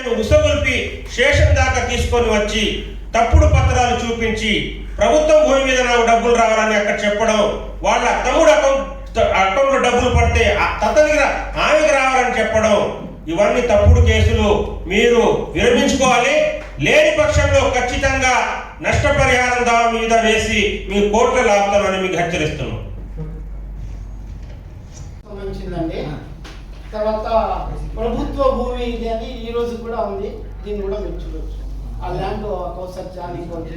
ఆయన ఉసగొల్పి స్టేషన్ దాకా తీసుకొని వచ్చి తప్పుడు పత్రాలు చూపించి ప్రభుత్వం భూమి మీద నాకు డబ్బులు రావాలని అక్కడ చెప్పడం వాళ్ళ తమ్ముడు అకౌంట్ అకౌంట్లో డబ్బులు పడితే తతనికి ఆమెకి రావాలని చెప్పడం ఇవన్నీ తప్పుడు కేసులు మీరు విరమించుకోవాలి. లేని పక్షంలో ఖచ్చితంగా నష్టపరిహారం దావా మీద వేసి మీ కోర్టులో లాగుతామని మీకు హెచ్చరిస్తున్నాం. తర్వాత ప్రభుత్వ భూమి ఇది అని ఈ రోజు కూడా ఉంది. దీన్ని కూడా మీరు చూడొచ్చు. ఆ ల్యాండ్ కౌసర్జాని కోటి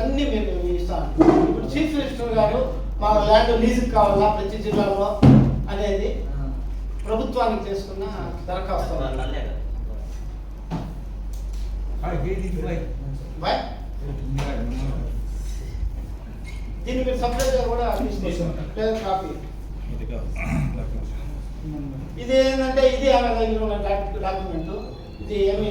అన్ని మేము ఇస్తాను ఇప్పుడు చీఫ్ మినిస్టర్ గారు మా ల్యాండ్ లీజుకి కావాలా ప్రతి జిల్లాలో అనేది ప్రభుత్వానికి చేసుకున్న దరఖాస్తు. బాయ్ దీన్ని మీరు సపరేట్గా కూడా తీసుకోవచ్చు. లేదా కాపీ. ఇది ఏంటంటే ఇది ఆమె దగ్గర ఉన్న డాక్యుమెంట్. ఇది ఏమి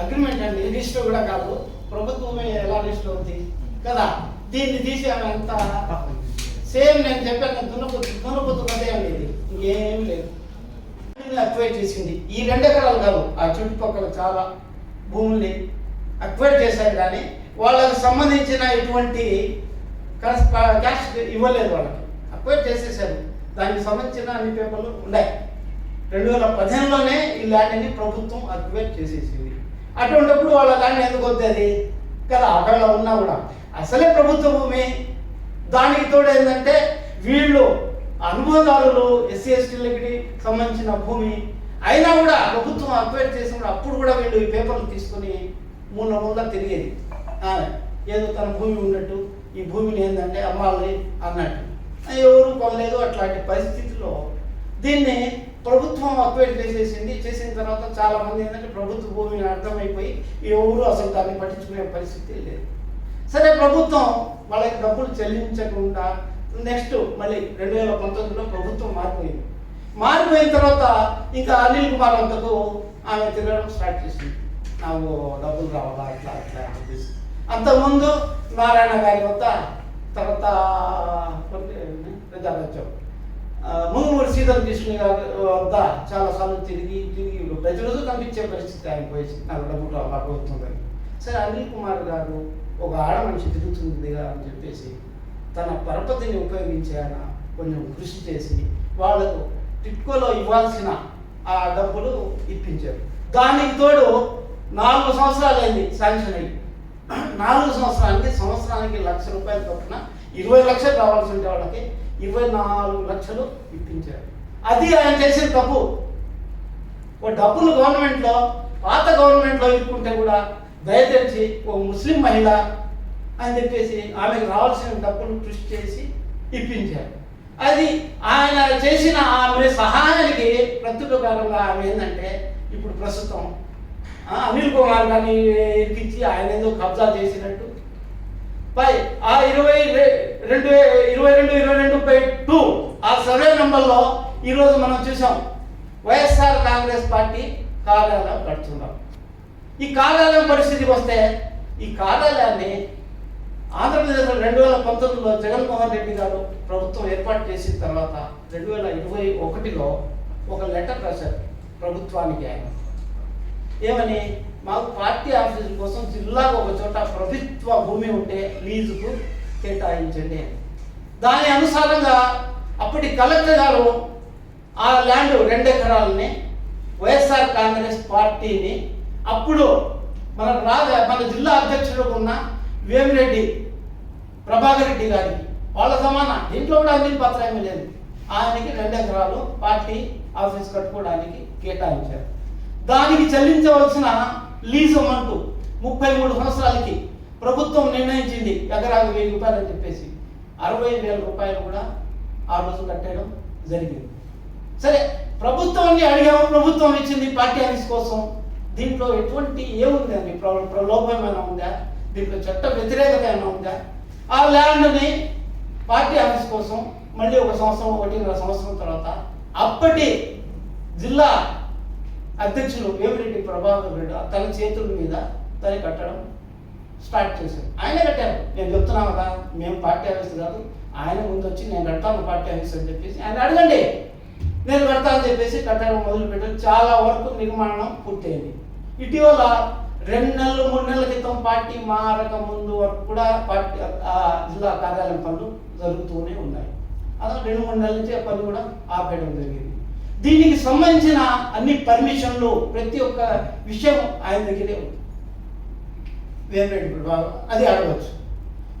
అగ్రిమెంట్ అండి రిజిస్టర్ కూడా కాదు. ప్రభుత్వమే ఎలా రిజిస్టర్ అవుతుంది కదా? దీన్ని తీసి ఆమె అంతా సేమ్ నేను చెప్పాను దున్నపోతు దున్నపోతు కదే అండి ఇది. ఇంకేం లేదు. అక్వైర్ చేసింది. ఈ రెండు ఎకరాలు కాదు ఆ చుట్టుపక్కల చాలా భూముల్ని అక్వైర్ చేశారు కానీ వాళ్ళకి సంబంధించిన ఇటువంటి క్యాష్ ఇవ్వలేదు వాళ్ళకి. అక్వైర్ చేసేసారు. దానికి సంబంధించిన అన్ని పేపర్లు ఉన్నాయి. రెండు వేల పదిహేనులోనే ఈ ల్యాండ్ని ప్రభుత్వం అక్వైర్ చేసేసింది. అటువంటిప్పుడు వాళ్ళ ల్యాండ్ ఎందుకు వద్దు కదా అక్కడ ఉన్నా కూడా. అసలే ప్రభుత్వ భూమి. దానికి తోడు ఏంటంటే వీళ్ళు అనుభవదారులు ఎస్సీ ఎస్టీలకి సంబంధించిన భూమి. అయినా కూడా ప్రభుత్వం అక్వైర్ చేసినప్పుడు అప్పుడు కూడా వీళ్ళు ఈ పేపర్లు తీసుకొని మూల మూల తిరిగేది. ఏదో తన భూమి ఉన్నట్టు ఈ భూమిని ఏంటంటే అమ్మాలి అన్నట్టు. ఎవరు కొనలేదు అట్లాంటి పరిస్థితిలో దీన్ని ప్రభుత్వం అక్వైర్ చేసేసింది చేసిన తర్వాత చాలా మంది ఏంటంటే ప్రభుత్వ భూమిని అర్థమైపోయి ఎవరు అసలు దాన్ని పట్టించుకునే పరిస్థితి లేదు. సరే ప్రభుత్వం వాళ్ళకి డబ్బులు చెల్లించకుండా నెక్స్ట్ మళ్ళీ రెండు వేల పంతొమ్మిదిలో ప్రభుత్వం మారిపోయింది. మారిపోయిన తర్వాత ఇంకా అనిల్ కుమార్ అంతకు ఆమె తిరగడం స్టార్ట్ చేసింది. నాకు డబ్బులు రావాలా ఇట్లా ఇట్లా అని అంతకుముందు నారాయణ గారి వద్ద తర్వాత ప్రజాపత్యం మూమూరు సీతల కృష్ణ గారి వద్ద చాలాసార్లు తిరిగి తిరిగి ప్రతిరోజు కనిపించే పరిస్థితి ఆయన పోయి నాకు డబ్బులు రావాలా అవుతుందని సరే అనిల్ కుమార్ గారు ఒక ఆడ మనిషి తిరుగుతుంది అని చెప్పేసి తన పరపతిని ఉపయోగించి ఆయన కొంచెం కృషి చేసి వాళ్ళకు టిట్కోలో ఇవ్వాల్సిన ఆ డబ్బులు ఇప్పించారు. దానికి తోడు నాలుగు సంవత్సరాలు అయింది శాంక్షన్ అయ్యి. నాలుగు సంవత్సరానికి సంవత్సరానికి లక్ష రూపాయలు చొప్పున ఇరవై లక్షలు రావాల్సి ఉంటే వాళ్ళకి ఇరవై నాలుగు లక్షలు ఇప్పించారు. అది ఆయన చేసిన తప్పు. ఓ డబ్బులు గవర్నమెంట్లో పాత గవర్నమెంట్లో ఇరుక్కుంటే కూడా దయచేసి ఓ ముస్లిం మహిళ అని చెప్పేసి ఆమెకు రావాల్సిన డబ్బులు కృషి చేసి ఇప్పించారు. అది ఆయన చేసిన ఆమె సహాయానికి ప్రత్యుపకారంగా ఆమె ఏంటంటే ఇప్పుడు ప్రస్తుతం అనిల్ కుమార్ గారిని ఇరికించి ఆయన ఏదో కబ్జా చేసినట్టు. పై ఆ ఇరవై రెండు వే- ఇరవై రెండు ఇరవై రెండు బై టూ ఆ సర్వే నెంబర్లో ఈరోజు మనం చూసాం వైఎస్ఆర్ కాంగ్రెస్ పార్టీ కార్యాలయం కడుతున్నాం ఈ కార్యాలయం పరిస్థితికి వస్తే ఈ కార్యాలయాన్ని ఆంధ్రప్రదేశ్లో రెండు వేల పంతొమ్మిదిలో జగన్మోహన్ రెడ్డి గారు ప్రభుత్వం ఏర్పాటు చేసిన తర్వాత రెండు వేల ఇరవై ఒకటిలో ఒక లెటర్ రాశారు ప్రభుత్వానికి ఆయన. ఏమని? మాకు పార్టీ ఆఫీసు కోసం జిల్లాకు ఒక చోట ప్రభుత్వ భూమి ఉంటే లీజుకు కేటాయించండి అని. దాని అనుసారంగా అప్పటి కలెక్టర్ గారు ఆ ల్యాండ్ రెండు ఎకరాలని వైఎస్ఆర్ కాంగ్రెస్ పార్టీని అప్పుడు మన రాజా మన జిల్లా అధ్యక్షుడు ఉన్న వేమిరెడ్డి ప్రభాకర్ రెడ్డి గారికి వాళ్ళ సమాన దీంట్లో కూడా అన్ని పత్రం లేదు. ఆయనకి రెండు ఎకరాలు పార్టీ ఆఫీస్ కట్టుకోవడానికి కేటాయించారు. దానికి చెల్లించవలసిన లీజ్ అమౌంట్ ముప్పై మూడు సంవత్సరాలకి ప్రభుత్వం నిర్ణయించింది ఎకరాకు వెయ్యి రూపాయలు అని చెప్పేసి. అరవై వేల రూపాయలు కూడా ఆ రోజు కట్టడం జరిగింది. సరే ప్రభుత్వాన్ని అడిగాము ప్రభుత్వం ఇచ్చింది పార్టీ ఆఫీస్ కోసం. దీంట్లో ఎటువంటి ఏముందండి ప్ర- ప్రలోభం ఏమైనా ఉందా? దీంట్లో చట్ట వ్యతిరేకత ఏమైనా ఉందా? ఆ ల్యాండ్ని పార్టీ ఆఫీస్ కోసం మళ్ళీ ఒక సంవత్సరం ఒకటిన్నర సంవత్సరం తర్వాత అప్పటి జిల్లా అధ్యక్షులు వేమిరెడ్డి ప్రభాకర్ రెడ్డి తన చేతుల మీద తన కట్టడం స్టార్ట్ చేశారు. ఆయన కట్టారు. నేను చెప్తున్నాను కదా మేము పార్టీ ఆఫీస్ కాదు. ఆయన ముందు వచ్చి నేను కడతాను పార్టీ ఆఫీస్ అని చెప్పేసి ఆయన అడగండి. నేను కడతాను అని చెప్పేసి కట్టడం మొదలుపెట్టారు చాలా వరకు నిర్మాణం పూర్తయింది. ఇటీవల రెండు నెలలు మూడు నెలల క్రితం పార్టీ మారక ముందు వరకు కూడా పార్టీ జిల్లా కార్యాలయం పనులు జరుగుతూనే ఉన్నాయి. అలా రెండు మూడు నెలల నుంచి పని కూడా ఆపేయడం జరిగింది. దీనికి సంబంధించిన అన్ని పర్మిషన్లు ప్రతి ఒక్క విషయం ఆయన దగ్గరే ఉంది. అది అడగవచ్చు.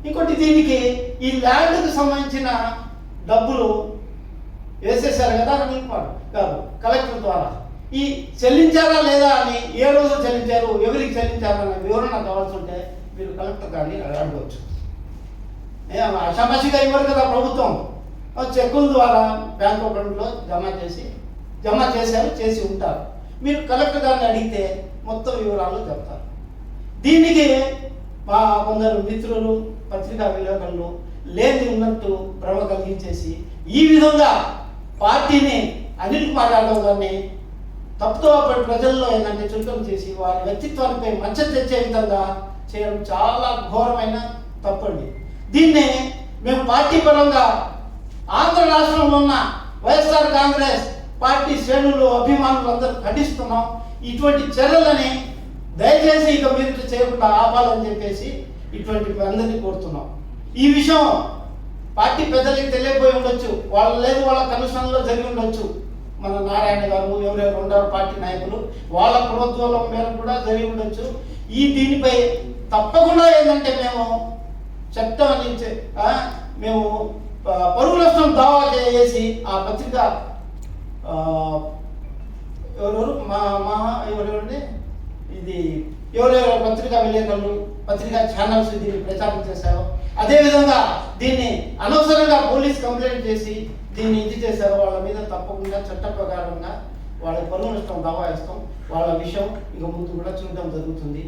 ఇంకోటి దీనికి ఈ ల్యాండ్కి సంబంధించిన డబ్బులు వేసేసారు కదా అని కాదు కలెక్టర్ ద్వారా. ఈ చెల్లించారా లేదా అని ఏ రోజు చెల్లించారు ఎవరికి చెల్లించారు అనే వివరణ కావాల్సి ఉంటే మీరు కలెక్టర్ గారిని అడగవచ్చు. అషామాషిగా ఇవ్వరు కదా ప్రభుత్వం. చెక్కుల ద్వారా బ్యాంక్ అకౌంట్లో జమ చేసి జమ చేశారు చేసి ఉంటారు. మీరు కలెక్టర్ గారిని అడిగితే మొత్తం వివరాలు చెప్తారు. దీనికి మా కొందరు మిత్రులు పత్రికా విలేకరులు లేని ఉన్నట్టు భ్రమ కలిగించేసి ఈ విధంగా పార్టీని అనిల్ కుమార్ యాదవ్ గారిని తప్పుతో అప్పటి ప్రజల్లో ఏంటంటే చురుకం చేసి వారి వ్యక్తిత్వానిపై మచ్చ తెచ్చే విధంగా చేయడం చాలా ఘోరమైన తప్పండి. దీన్ని మేము పార్టీ పరంగా ఆంధ్ర రాష్ట్రంలో ఉన్న వైఎస్ఆర్ కాంగ్రెస్ పార్టీ శ్రేణులు అభిమానులు అందరూ ఖండిస్తున్నాం. ఇటువంటి చర్యలని దయచేసి ఇక మీరు చేయకుండా ఆపాలని చెప్పేసి ఇటువంటి అందరినీ కోరుతున్నాం. ఈ విషయం పార్టీ పెద్దలకి తెలియపోయి ఉండొచ్చు. వాళ్ళు లేదు వాళ్ళ కమిషన్లో జరిగి ఉండొచ్చు. మన నారాయణ గారు ఎవరెవరు ఉన్నారు పార్టీ నాయకులు వాళ్ళ ప్రోద్బలం మేరకు కూడా జరిగి ఉండొచ్చు. ఈ దీనిపై తప్పకుండా ఏంటంటే మేము చట్టం అందించే మేము ఆ, పరువు నష్టం దావా చేసి ఆ పత్రిక ఎవరెవరు? మా మా ఎవరెవరంటే ఇది ఎవరెవరు పత్రికా విలేకరులు పత్రికా ఛానల్స్ దీన్ని ప్రచారం చేశారో అదేవిధంగా దీన్ని అనవసరంగా పోలీస్ కంప్లైంట్ చేసి దీన్ని ఇది చేశారో వాళ్ళ మీద తప్పకుండా చట్ట ప్రకారంగా వాళ్ళ పరువు నష్టం దావా వేస్తాం. వాళ్ళ విషయం ఇక ముందు కూడా చూడడం జరుగుతుంది.